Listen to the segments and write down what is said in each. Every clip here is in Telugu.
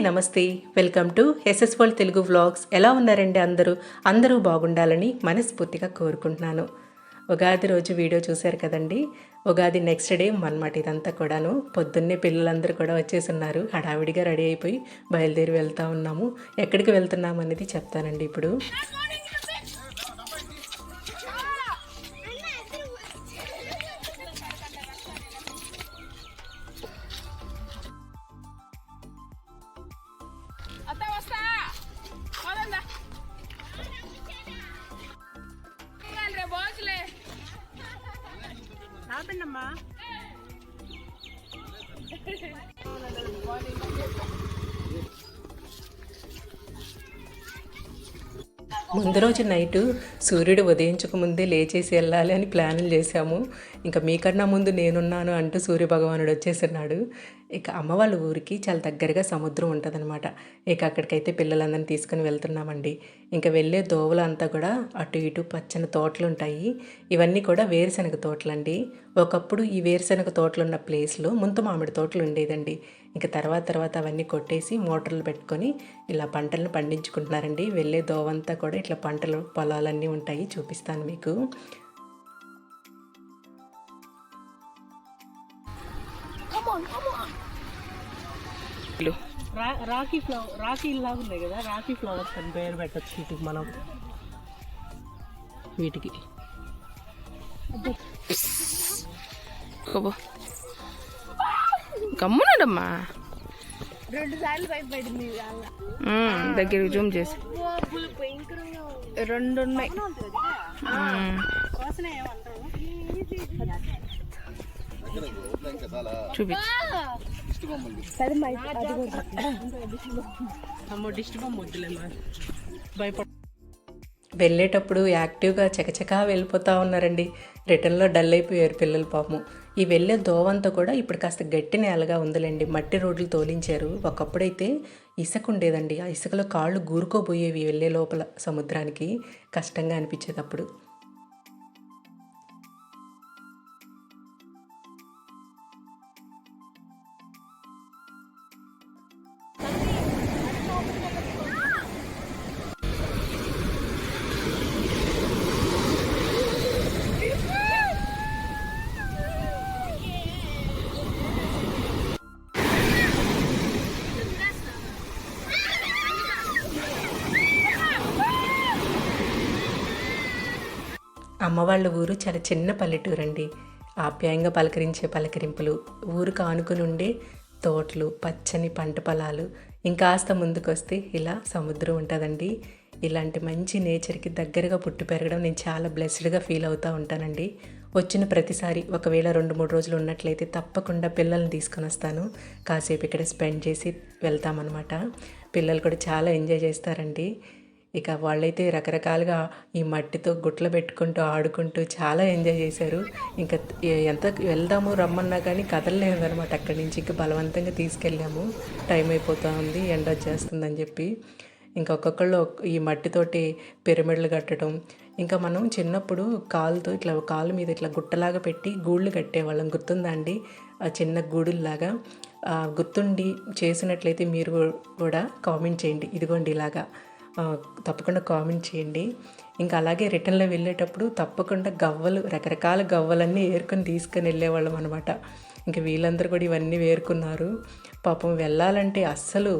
నమస్తే. Welcome to SS world Telugu vlogs. ఎలా ఉన్నారండి అందరూ? అందరూ బాగుండాలని మనస్ఫూర్తిగా కోరుకుంటున్నాను. ఉగాది రోజు వీడియో చూశారు కదండి. ఉగాది నెక్స్ట్ డే అన్నమాట ఇదంతా కూడాను. పొద్దున్నే పిల్లలందరూ కూడా వచ్చేసున్నారు. హడావిడిగా రెడీ అయిపోయి బయలుదేరి వెళ్తా ఉన్నాము. ఎక్కడికి వెళ్తున్నాం అనేది చెప్తానండి ఇప్పుడు. ముందు రోజు నైటు సూర్యుడు ఉదయించక ముందే లేచేసి వెళ్ళాలి అని ప్లాన్లు చేశాము. ఇంకా మీకన్నా ముందు నేనున్నాను అంటూ సూర్య భగవానుడు వచ్చేసినాడు ఇక అమ్మ వాళ్ళ ఊరికి చాలా దగ్గరగా సముద్రం ఉంటుందన్నమాట. ఇక అక్కడికైతే పిల్లలందరినీ తీసుకుని వెళ్తున్నామండి. ఇంకా వెళ్ళే దోవలు అంతా కూడా అటు ఇటు పచ్చని తోటలు ఉంటాయి ఇవన్నీ కూడా వేరుశనగ తోటలండి. ఒకప్పుడు ఈ వేరుశనగ తోటలు ఉన్న ప్లేస్లో ముంత మామిడి తోటలు ఉండేదండి. ఇంకా తర్వాత తర్వాత అవన్నీ కొట్టేసి మోటార్లు పెట్టుకొని ఇలా పంటలను పండించుకుంటున్నారండి. వెళ్ళే దోవంతా కూడా ఇట్లా పంటలు పొలాలన్నీ ఉంటాయి. చూపిస్తాను మీకు. రాఖీ ఫ్లవర్ రాఖీ లాగా ఉన్నాయి కదా. రాఖీ ఫ్లవర్స్ అని పేరు పెట్టచ్చు వీటికి మనం. వీటికి. గమ్మునాడమ్మా. రెండు సార్లు భయపడింది దగ్గరికి జూమ్ చేసి. రెండు ఉన్నాయి. చూపించు. అమ్మో డిస్టర్బ్ వద్దులేమ్మా భయపడ వెళ్ళేటప్పుడు యాక్టివ్గా చకచకా వెళ్ళిపోతూ ఉన్నారండి. రిటర్న్లో డల్ అయిపోయారు పిల్లలు పాపం. ఈ వెళ్ళే దోవంతా కూడా ఇప్పుడు కాస్త గట్టి నేలగా ఉందిలేండి. మట్టి రోడ్లు తోలించారు. ఒకప్పుడైతే ఇసుక ఉండేదండి. ఆ ఇసుకలో కాళ్ళు గూరుకోబోయేవి వెళ్ళే లోపల సముద్రానికి కష్టంగా అనిపించేది అమ్మ వాళ్ళ ఊరు చాలా చిన్న పల్లెటూరు అండి ఆప్యాయంగా పలకరించే పలకరింపులు ఊరు ఆనుకుని ఉండే తోటలు పచ్చని పంట పొలాలు ఇంకాస్త ముందుకొస్తే ఇలా సముద్రం ఉంటుందండి. ఇలాంటి మంచి నేచర్కి దగ్గరగా పుట్టి పెరగడం నేను చాలా బ్లెస్డ్గా ఫీల్ అవుతూ ఉంటానండి. వచ్చిన ప్రతిసారి ఒకవేళ రెండు మూడు రోజులు ఉన్నట్లయితే తప్పకుండా పిల్లల్ని తీసుకొని వస్తాను. కాసేపు ఇక్కడ స్పెండ్ చేసి వెళ్తామన్నమాట. పిల్లలు కూడా చాలా ఎంజాయ్ చేస్తారండి. ఇక వాళ్ళైతే రకరకాలుగా ఈ మట్టితో గుట్లు పెట్టుకుంటూ ఆడుకుంటూ చాలా ఎంజాయ్ చేశారు. ఇంకా ఎంత వెళ్దాము రమ్మన్నా కానీ కదలలేదు అనమాట అక్కడి నుంచి. ఇంకా బలవంతంగా తీసుకెళ్ళాము. టైం అయిపోతూ ఉంది ఎండ వచ్చేస్తుందని చెప్పి. ఇంకా ఒక్కొక్కళ్ళు ఈ మట్టితోటి పిరమిడ్లు కట్టడం. ఇంకా మనం చిన్నప్పుడు కాలుతో ఇట్లా కాలు మీద ఇట్లా గుట్టలాగా పెట్టి గూళ్ళు కట్టేవాళ్ళం. గుర్తుందా అండి? ఆ చిన్న గూడుల్లాగా. గుర్తుండి చేసినట్లయితే మీరు కూడా కామెంట్ చేయండి. ఇదిగోండి ఇలాగా. తప్పకుండా కామెంట్ చేయండి. ఇంకా అలాగే రిటర్న్లో వెళ్ళేటప్పుడు తప్పకుండా గవ్వలు రకరకాల గవ్వలన్నీ ఏరుకొని తీసుకొని వెళ్ళేవాళ్ళం అనమాట ఇంకా వీళ్ళందరూ కూడా ఇవన్నీ వేరుకున్నారు. పాపం వెళ్ళాలంటే అస్సలు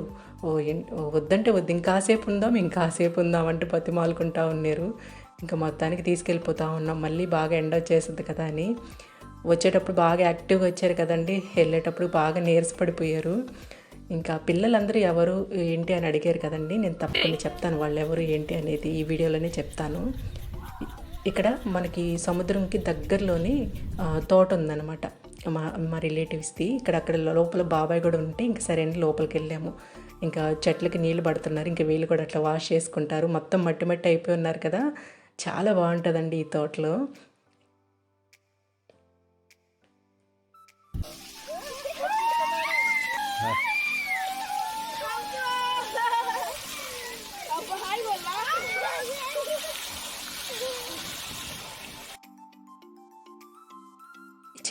ఓ ఓ వద్దంటే వద్దు ఇంకాసేపు ఉందాం ఇంకాసేపు ఉందాం అంటూ బతిమాలుకుంటా ఉన్నారు. ఇంకా మొత్తానికి తీసుకెళ్ళిపోతా ఉన్నాం. మళ్ళీ బాగా ఎండ వచ్చేస్తుంది కదా అని. వచ్చేటప్పుడు బాగా యాక్టివ్గా వచ్చారు కదండి. వెళ్ళేటప్పుడు బాగా నీరసపడిపోయారు. ఇంకా పిల్లలందరూ ఎవరు ఏంటి అని అడిగారు కదండి. నేను తప్పకుండా చెప్తాను వాళ్ళు ఎవరు ఏంటి అనేది ఈ వీడియోలోనే చెప్తాను. ఇక్కడ మనకి సముద్రంకి దగ్గరలోనే తోట ఉందన్నమాట. మా మా రిలేటివ్స్ది. ఇక్కడ అక్కడ లోపల బాబాయ్ కూడా ఉంటే ఇంక సరే అని లోపలికి వెళ్ళాము. ఇంకా చెట్లకి నీళ్ళు పడుతున్నారు ఇంకా వీళ్ళు కూడా అట్లా వాష్ చేసుకుంటారు. మొత్తం మట్టి మట్టి అయిపోయి ఉన్నారు కదా. చాలా బాగుంటుందండి ఈ తోటలో.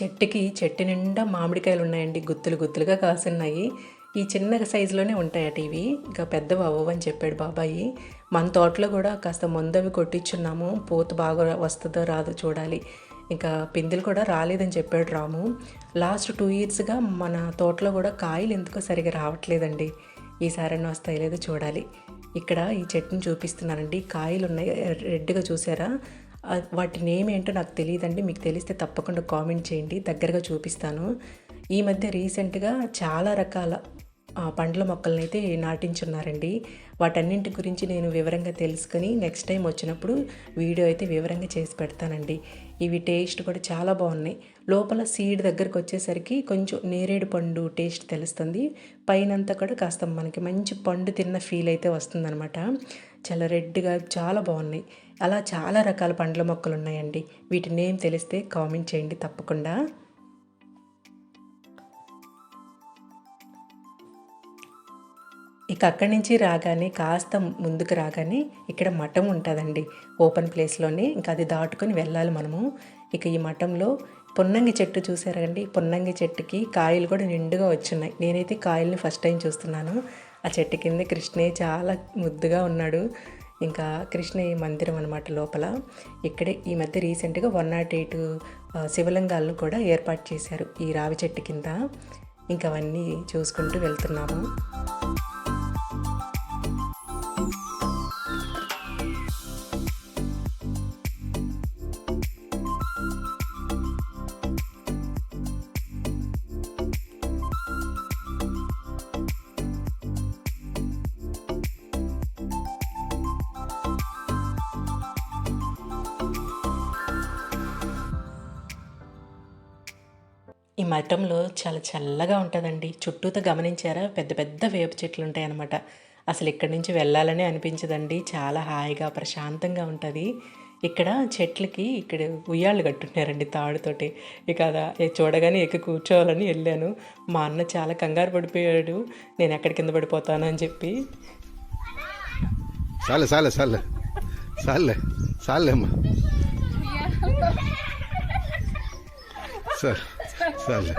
చెట్టుకి చెట్టు నిండా మామిడికాయలు ఉన్నాయండి. గుత్తులు గుత్తులుగా కాసున్నాయి. ఈ చిన్న సైజులోనే ఉంటాయట ఇవి. ఇంకా పెద్దవి అవ్వవు అని చెప్పాడు బాబాయి. మన తోటలో కూడా కాస్త ముందవి కొట్టించున్నాము. పూత బాగా వస్తుందో రాదో చూడాలి. ఇంకా పిందెలు కూడా రాలేదని చెప్పాడు రాము. లాస్ట్ టూ ఇయర్స్గా మన తోటలో కూడా కాయలు ఎందుకో సరిగా రావట్లేదండి. ఈసారైనా వస్తాయి లేదో చూడాలి. ఇక్కడ ఈ చెట్టుని చూపిస్తున్నానండి. కాయలు ఉన్నాయి రెడ్గా చూసారా? వాటి నేమ్ ఏంటో నాకు తెలియదండి. మీకు తెలిస్తే తప్పకుండా కామెంట్ చేయండి. దగ్గరగా చూపిస్తాను. ఈ మధ్య రీసెంట్గా చాలా రకాల పండ్ల మొక్కలను అయితే నాటించున్నారండి. వాటన్నింటి గురించి నేను వివరంగా తెలుసుకొని నెక్స్ట్ టైం వచ్చినప్పుడు వీడియో అయితే వివరంగా చేసి పెడతానండి. ఇవి టేస్ట్ కూడా చాలా బాగున్నాయి. లోపల సీడ్ దగ్గరకు వచ్చేసరికి కొంచెం నేరేడు పండు టేస్ట్ తెలుస్తుంది. పైనంతా కూడా కాస్త మనకి మంచి పండు తిన్న ఫీల్ అయితే వస్తుందన్నమాట. చాలా రెడ్గా చాలా బాగున్నాయి. అలా చాలా రకాల పండ్ల మొక్కలు ఉన్నాయండి వీటి నేమ్ తెలిస్తే కామెంట్ చేయండి తప్పకుండా. ఇక అక్కడి నుంచి రాగానే కాస్త ముందుకు రాగానే ఇక్కడ మఠం ఉంటుందండి. ఓపెన్ ప్లేస్లోనే ఇంకా అది దాటుకొని వెళ్ళాలి మనము. ఇక ఈ మఠంలో పొన్నంగి చెట్టు చూసారండి పొన్నంగి చెట్టుకి కాయలు కూడా నిండుగా వచ్చున్నాయి నేనైతే కాయల్ని ఫస్ట్ టైం చూస్తున్నాను. ఆ చెట్టు కింద కృష్ణే చాలా ముద్దుగా ఉన్నాడు. ఇంకా కృష్ణ మందిరం అనమాట లోపల. ఇక్కడే ఈ మధ్య రీసెంట్గా వన్ నాట్ ఎయిట్ శివలింగాలను కూడా ఏర్పాటు చేశారు ఈ రావి చెట్టు కింద. ఇంకా అవన్నీ చూసుకుంటూ వెళ్తున్నాము. మఠంలో చాలా చల్లగా ఉంటుందండి. చుట్టూతో గమనించారా? పెద్ద పెద్ద వేప చెట్లు ఉంటాయన్నమాట. అసలు ఇక్కడి నుంచి వెళ్ళాలని అనిపించదండి. చాలా హాయిగా ప్రశాంతంగా ఉంటుంది. ఇక్కడ చెట్లకి ఇక్కడ ఉయ్యాళ్ళు కట్టున్నారండి తాడుతోటి. ఇక చూడగానే ఎక్కి కూర్చోవాలని వెళ్ళాను. మా అన్న చాలా కంగారు పడిపోయాడు. నేను ఎక్కడి కింద పడిపోతాను అని చెప్పి. చాలే చాలే చాలే చాలే చాలే అమ్మా సరే.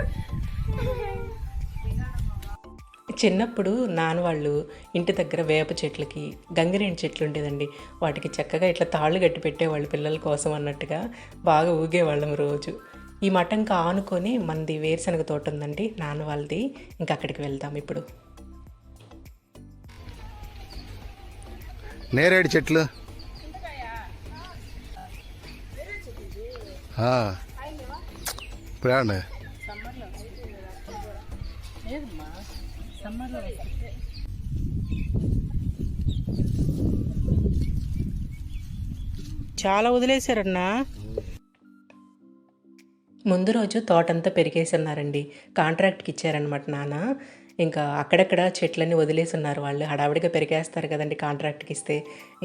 చిన్నప్పుడు నాన్న వాళ్ళు ఇంటి దగ్గర వేప చెట్లకి గంగిరేణి చెట్లు ఉండేదండి. వాటికి చక్కగా ఇట్లా తాళ్ళు కట్టి పెట్టేవాళ్ళు పిల్లల కోసం అన్నట్టుగా బాగా ఊగేవాళ్ళం రోజు. ఈ మఠంకి ఆనుకొని మనది వేరుశనగ తోట ఉందండి నాన్న వాళ్ళది ఇంకా అక్కడికి వెళ్దాం ఇప్పుడు. నేరేడు చెట్లు. ఇప్పుడు లేదమ్మా సమ్మర్లో చాలా వదిలేశారన్నా. ముందు రోజు తోటంతా పెరిగేసున్నారండి. కాంట్రాక్ట్కి ఇచ్చారనమాట నాన్న. ఇంకా అక్కడక్కడ చెట్లన్నీ వదిలేసి ఉన్నారు వాళ్ళు. హడావిడిగా పెరిగేస్తారు కదండి కాంట్రాక్ట్కి ఇస్తే.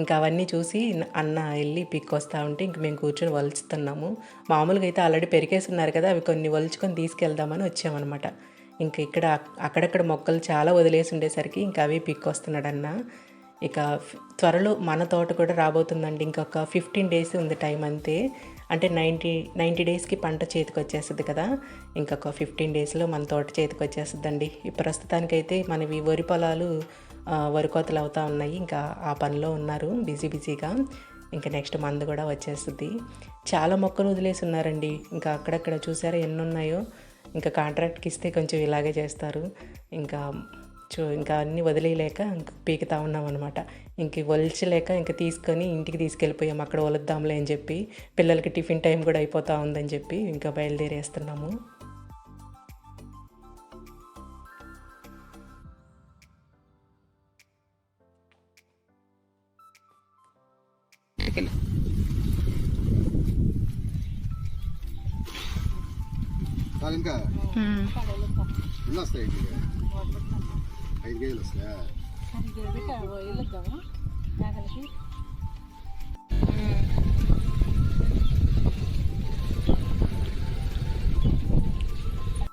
ఇంకా అవన్నీ చూసి అన్న వెళ్ళి పిక్ వస్తూ ఉంటే ఇంక మేము కూర్చొని వలుచుతున్నాము. మామూలుగా అయితే ఆల్రెడీ పెరిగేసి ఉన్నారు కదా అవి కొన్ని వలుచుకొని తీసుకెళ్దామని వచ్చామన్నమాట. ఇంకా ఇక్కడ అక్కడక్కడ మొక్కలు చాలా వదిలేసి ఉండేసరికి ఇంకా అవి పిక్ ఇక త్వరలో మన తోట కూడా రాబోతుందండి. ఇంకొక ఫిఫ్టీన్ డేస్ ఉంది టైం అంతే. అంటే నైంటీ నైంటీ డేస్కి పంట చేతికి వచ్చేస్తుంది కదా. ఇంకొక ఫిఫ్టీన్ డేస్లో మన తోట చేతికి వచ్చేస్తుందండి ఈ ప్రస్తుతానికైతే మనవి వరి పొలాలు వరికోతలు వరి కోతలు అవుతా ఉన్నాయి. ఇంకా ఆ పనిలో ఉన్నారు. బిజీ బిజీగా. ఇంకా నెక్స్ట్ మందు కూడా వచ్చేస్తుంది. చాలా మొక్కలు వదిలేసి ఉన్నారండి. ఇంకా అక్కడక్కడ చూసారా ఎన్ని ఉన్నాయో ఇంకా కాంట్రాక్ట్కి ఇస్తే కొంచెం ఇలాగే చేస్తారు. ఇంకా చూ ఇంకా అన్నీ వదిలేయలేక ఇంక పీకుతా ఉన్నాం అనమాట ఇంక వలిచలేక ఇంకా తీసుకొని ఇంటికి తీసుకెళ్ళిపోయాం. అక్కడ వలుద్దాంలే అని చెప్పి పిల్లలకి టిఫిన్ టైం కూడా అయిపోతా ఉందని చెప్పి ఇంకా బయలుదేరేస్తున్నాము. ఇంకా ఎన్ని వస్తాయి ఐదు కేజీలు వస్తాయా?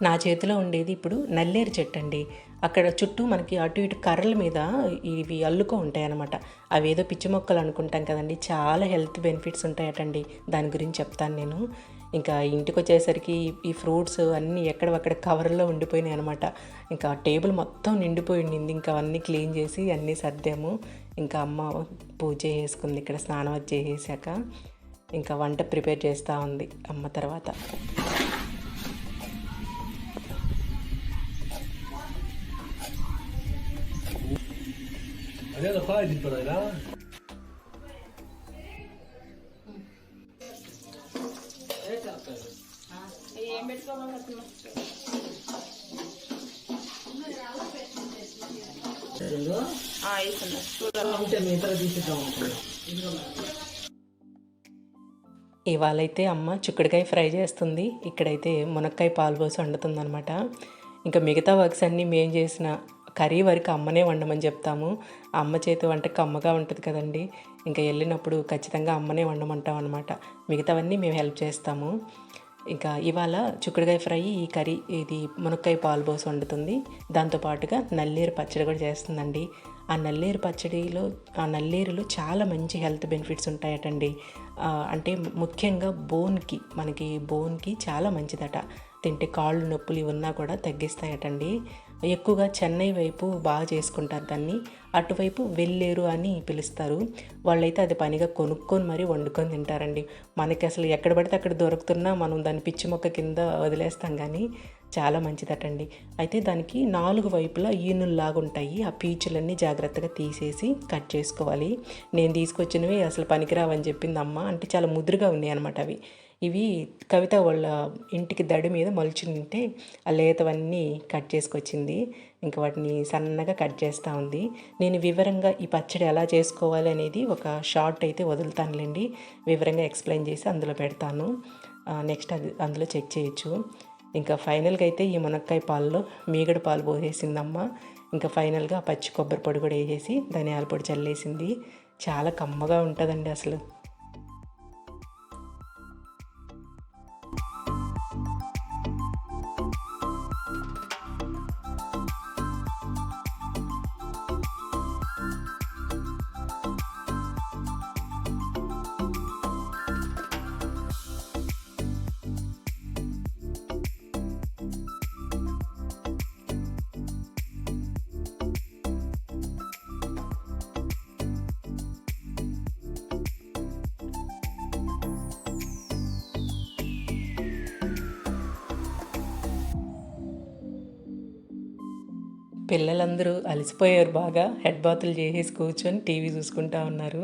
నా చేతిలో ఉండేది ఇప్పుడు నల్లేరు చెట్టు అండి. అక్కడ చుట్టూ మనకి అటు ఇటు కర్రల మీద ఇవి అల్లుకో ఉంటాయన్నమాట. అవి ఏదో పిచ్చి మొక్కలు అనుకుంటాం కదండి. చాలా హెల్త్ బెనిఫిట్స్ ఉంటాయటండి. దాని గురించి చెప్తాను నేను. ఇంకా ఇంటికి వచ్చేసరికి ఈ ఫ్రూట్స్ అన్నీ ఎక్కడక్కడ కవర్లో ఉండిపోయినాయి అనమాట ఇంకా టేబుల్ మొత్తం నిండిపోయి ఉండింది. ఇంకా అవన్నీ క్లీన్ చేసి అన్నీ సర్దాము. ఇంకా అమ్మ పూజ చేసుకుంది. ఇక్కడ స్నానం అది చేసేసాక ఇంకా వంట ప్రిపేర్ చేస్తూ ఉంది అమ్మ తర్వాత. ఇవాళైతే అమ్మ చిక్కుడుకాయ ఫ్రై చేస్తుంది. ఇక్కడైతే మునక్కాయ పాలు పోసి వండుతుందనమాట ఇంకా మిగతా వర్క్స్ అన్నీ మేము చేసిన కర్రీ వరకు అమ్మనే వండమని చెప్తాము. అమ్మ చేతి వంట కమ్మగా ఉంటుంది కదండి. ఇంకా వెళ్ళినప్పుడు ఖచ్చితంగా అమ్మనే వండమంటాం అనమాట మిగతావన్నీ మేము హెల్ప్ చేస్తాము. ఇంకా ఇవాళ చిక్కుడుకాయ ఫ్రై ఈ కర్రీ ఇది మునక్కాయ పాలు పోసి వండుతుంది. దాంతోపాటుగా నల్లేరు పచ్చడి కూడా చేస్తుందండి. ఆ నల్లేరు పచ్చడిలో ఆ నల్లేరులో చాలా మంచి హెల్త్ బెనిఫిట్స్ ఉంటాయటండి. అంటే ముఖ్యంగా బోన్కి మనకి బోన్కి చాలా మంచిదట. తింటే కాళ్ళు నొప్పులు ఇవి ఉన్నా కూడా తగ్గిస్తాయటండి. ఎక్కువగా చెన్నై వైపు బాగా చేసుకుంటారు దాన్ని. అటువైపు వెళ్ళేరు అని పిలుస్తారు. వాళ్ళైతే అది పనిగా కొనుక్కొని మరీ వండుకొని తింటారండి. మనకి అసలు ఎక్కడ పడితే అక్కడ దొరుకుతున్నా మనం దాన్ని పిచ్చి మొక్క కింద వదిలేస్తాం కానీ చాలా మంచిదటండి. అయితే దానికి నాలుగు వైపులా ఈనుల్లాగా ఉంటాయి ఆ పీచులన్నీ జాగ్రత్తగా తీసేసి కట్ చేసుకోవాలి. నేను తీసుకొచ్చినవి అసలు పనికిరావని చెప్పింది అమ్మ. అంటే చాలా ముదురుగా ఉన్నాయి అనమాట అవి. ఇవి కవిత వాళ్ళ ఇంటికి దడి మీద మలుచుంటే ఉంటే ఆ లేతవన్నీ కట్ చేసుకొచ్చింది. ఇంకా వాటిని సన్నగా కట్ చేస్తూ ఉంది. నేను వివరంగా ఈ పచ్చడి ఎలా చేసుకోవాలి అనేది ఒక షార్ట్ అయితే వదులుతానులేండి. వివరంగా ఎక్స్ప్లెయిన్ చేసి అందులో పెడతాను. నెక్స్ట్ అది అందులో చెక్ చేయొచ్చు. ఇంకా ఫైనల్గా అయితే ఈ మునక్కాయ పాలలో మీగడ పాలు పోసేసిందమ్మ. ఇంకా ఫైనల్గా పచ్చి కొబ్బరి పొడి కూడా వేసేసి ధనియాల పొడి చల్లేసింది. చాలా కమ్మగా ఉంటుందండి అసలు. పిల్లలందరూ అలసిపోయారు బాగా. హెడ్ బాతులు చేసేసి కూర్చొని టీవీ చూసుకుంటా ఉన్నారు.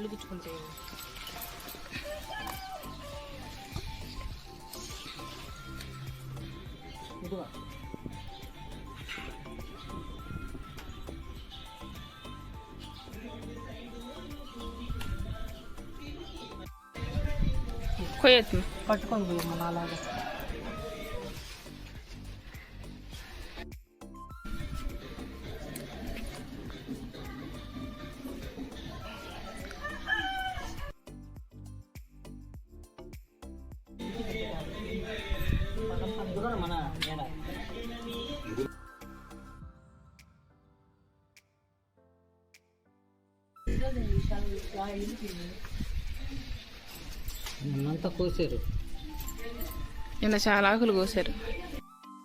ముళ్ళు గుచ్చుకుంటే ఇదిగో. కొయ్యొచ్చు పట్టుకొని పోయి మన అలాగా. నిన్నంతా కోసారు. నిన్న చాలా ఆకులు కోసారు.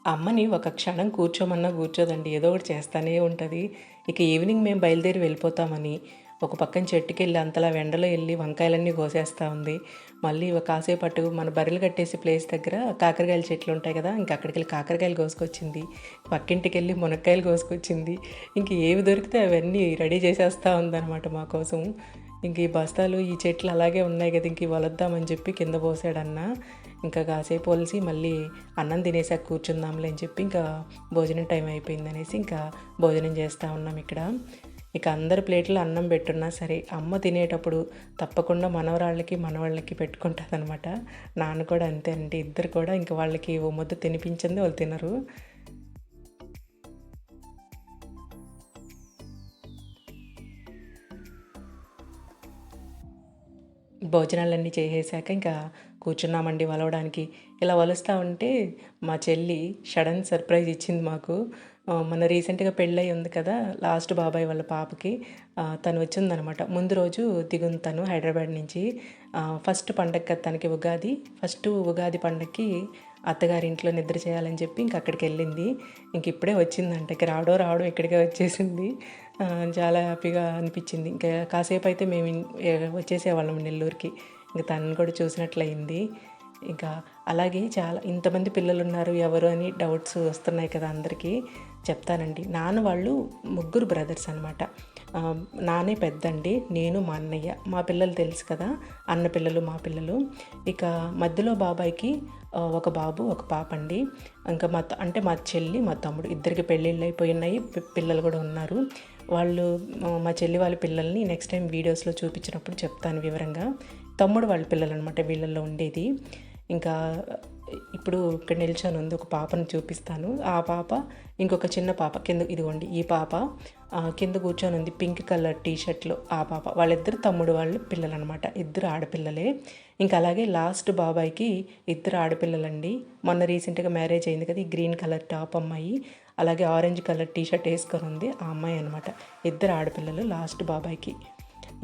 అమ్మని ఒక క్షణం కూర్చోమన్నా కూర్చోదండి. ఏదో ఒకటి చేస్తానే ఉంటుంది. ఇక ఈవినింగ్ మేము బయలుదేరి వెళ్ళిపోతామని. ఒక పక్కన చెట్టుకి వెళ్ళి అంతలా వెండలో వెళ్ళి వంకాయలన్నీ కోసేస్తూ ఉంది. మళ్ళీ ఒక కాసేపట్టు మన బర్రెలు కట్టేసి ప్లేస్ దగ్గర కాకరకాయల చెట్లు ఉంటాయి కదా ఇంక అక్కడికి వెళ్ళి కాకరకాయలు కోసుకొచ్చింది. పక్కింటికి వెళ్ళి మునక్కాయలు కోసుకొచ్చింది. ఇంక ఏవి దొరికితే అవన్నీ రెడీ చేసేస్తూ ఉందన్నమాట మా కోసం. ఇంక ఈ బస్తాలు ఈ చెట్లు అలాగే ఉన్నాయి కదా ఇంక వలద్దామని చెప్పి కింద పోసాడన్న. ఇంకా కాసేపు వలిసి మళ్ళీ అన్నం తినేసాక కూర్చుందాంలే అని చెప్పి ఇంకా భోజనం టైం అయిపోయింది అనేసి ఇంకా భోజనం చేస్తూ ఉన్నాం ఇక్కడ. ఇక అందరి ప్లేట్లో అన్నం పెట్టున్నా సరే అమ్మ తినేటప్పుడు తప్పకుండా మనవరాళ్ళకి మనవాళ్ళకి పెట్టుకుంటుంది అనమాట నాన్న కూడా అంతే అంటే ఇద్దరు కూడా ఇంక వాళ్ళకి ఓ ముద్ద తినిపించింది వాళ్ళు తినరు. భోజనాలన్నీ చేసేసాక ఇంకా కూర్చున్నామండి వలవడానికి. ఇలా వలుస్తూ ఉంటే మా చెల్లి సడన్ సర్ప్రైజ్ ఇచ్చింది మాకు. మన రీసెంట్గా పెళ్ళై ఉంది కదా లాస్ట్ బాబాయ్ వాళ్ళ పాపకి తను వచ్చిందనమాట. ముందు రోజు దిగుంది తను హైదరాబాద్ నుంచి. ఫస్ట్ పండగ తనకి ఉగాది ఫస్ట్ ఉగాది పండగకి అత్తగారి ఇంట్లో నిద్ర చేయాలని చెప్పి ఇంక అక్కడికి వెళ్ళింది. ఇంక ఇప్పుడే వచ్చిందంట ఇక రావడం రావడం ఇక్కడికే వచ్చేసింది. చాలా హ్యాపీగా అనిపించింది. ఇంకా కాసేపు అయితే మేము వచ్చేసేవాళ్ళం నెల్లూరుకి. ఇంక తనని కూడా చూసినట్లయింది. ఇంకా అలాగే చాలా ఇంతమంది పిల్లలు ఉన్నారు ఎవరు అని డౌట్స్ వస్తున్నాయి కదా అందరికీ. చెప్తానండి. నాన్న వాళ్ళు ముగ్గురు బ్రదర్స్ అనమాట నానే పెద్దండి నేను మా అన్నయ్య. మా పిల్లలు తెలుసు కదా అన్న పిల్లలు మా పిల్లలు. ఇక మధ్యలో బాబాయ్కి ఒక బాబు ఒక పాప అండి. ఇంకా మా అంటే మా చెల్లి మా తమ్ముడు ఇద్దరికి పెళ్ళిళ్ళు అయిపోయినాయి పిల్లలు కూడా ఉన్నారు. వాళ్ళు మా చెల్లి వాళ్ళ పిల్లల్ని నెక్స్ట్ టైం వీడియోస్లో చూపించినప్పుడు చెప్తాను వివరంగా. తమ్ముడు వాళ్ళ పిల్లలు అనమాట వీళ్ళల్లో ఉండేది. ఇంకా ఇప్పుడు ఇక్కడ నిల్చొని ఉంది ఒక పాపను చూపిస్తాను. ఆ పాప ఇంకొక చిన్న పాప కింద ఇదిగోండి ఈ పాప కింద కూర్చొని ఉంది పింక్ కలర్ టీ షర్ట్లో ఆ పాప. వాళ్ళిద్దరు తమ్ముడు వాళ్ళు పిల్లలు అనమాట ఇద్దరు ఆడపిల్లలే. ఇంకా అలాగే లాస్ట్ బాబాయ్కి ఇద్దరు ఆడపిల్లలండి. మొన్న రీసెంట్గా మ్యారేజ్ అయింది కదా ఈ గ్రీన్ కలర్ టాప్ అమ్మాయి అలాగే ఆరెంజ్ కలర్ టీ షర్ట్ వేసుకొని ఉంది ఆ అమ్మాయి అనమాట. ఇద్దరు ఆడపిల్లలు లాస్ట్ బాబాయ్కి.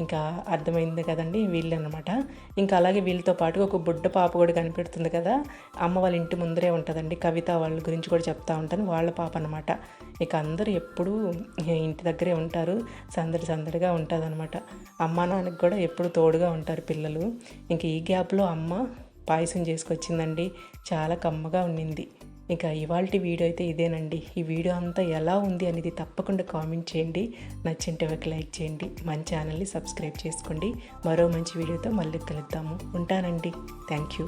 ఇంకా అర్థమైంది కదండి వీళ్ళు అనమాట ఇంకా అలాగే వీళ్ళతో పాటు ఒక బుడ్డ పాప కూడా కనిపెడుతుంది కదా. అమ్మ వాళ్ళ ఇంటి ముందరే ఉంటుందండి. కవిత వాళ్ళ గురించి కూడా చెప్తా ఉంటాను వాళ్ళ పాప అనమాట. ఇక అందరూ ఎప్పుడూ ఇంటి దగ్గరే ఉంటారు. సందడి సందడిగా ఉంటుంది అనమాట అమ్మ నాన్నకి కూడా ఎప్పుడు తోడుగా ఉంటారు పిల్లలు. ఇంక ఈ గ్యాప్లో అమ్మ పాయసం చేసుకొచ్చిందండి. చాలా కమ్మగా ఉండింది ఇక ఇవాళ వీడియో అయితే ఇదేనండి. ఈ వీడియో అంతా ఎలా ఉంది అనేది తప్పకుండా కామెంట్ చేయండి. నచ్చింటే ఒక లైక్ చేయండి. మన ఛానల్ని సబ్స్క్రైబ్ చేసుకోండి. మరో మంచి వీడియోతో మళ్ళీ కలుద్దాము. ఉంటానండి. Thank you.